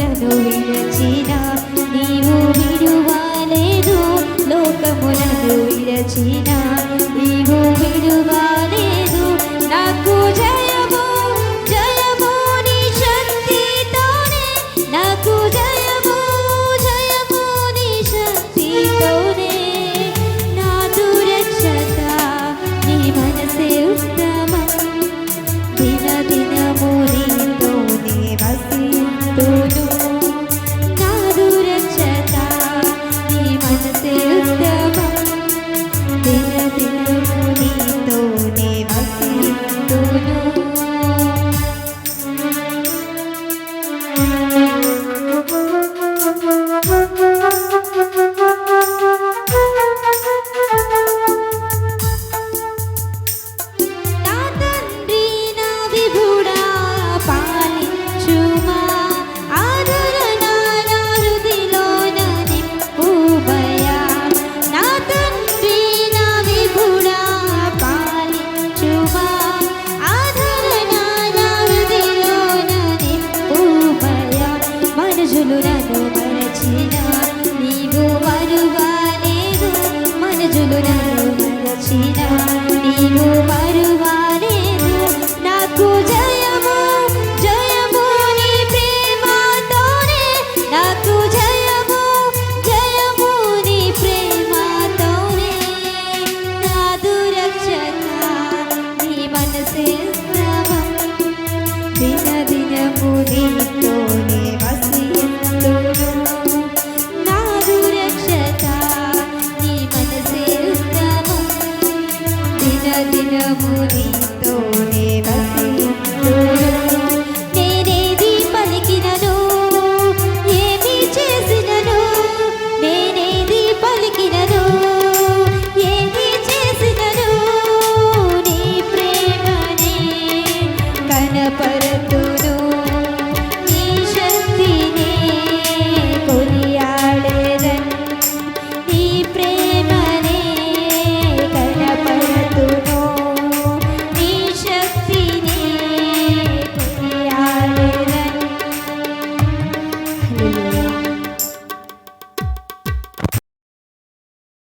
లోకములను విరచిన నీవు విడువలేదు లోకములను విరచిన. thank you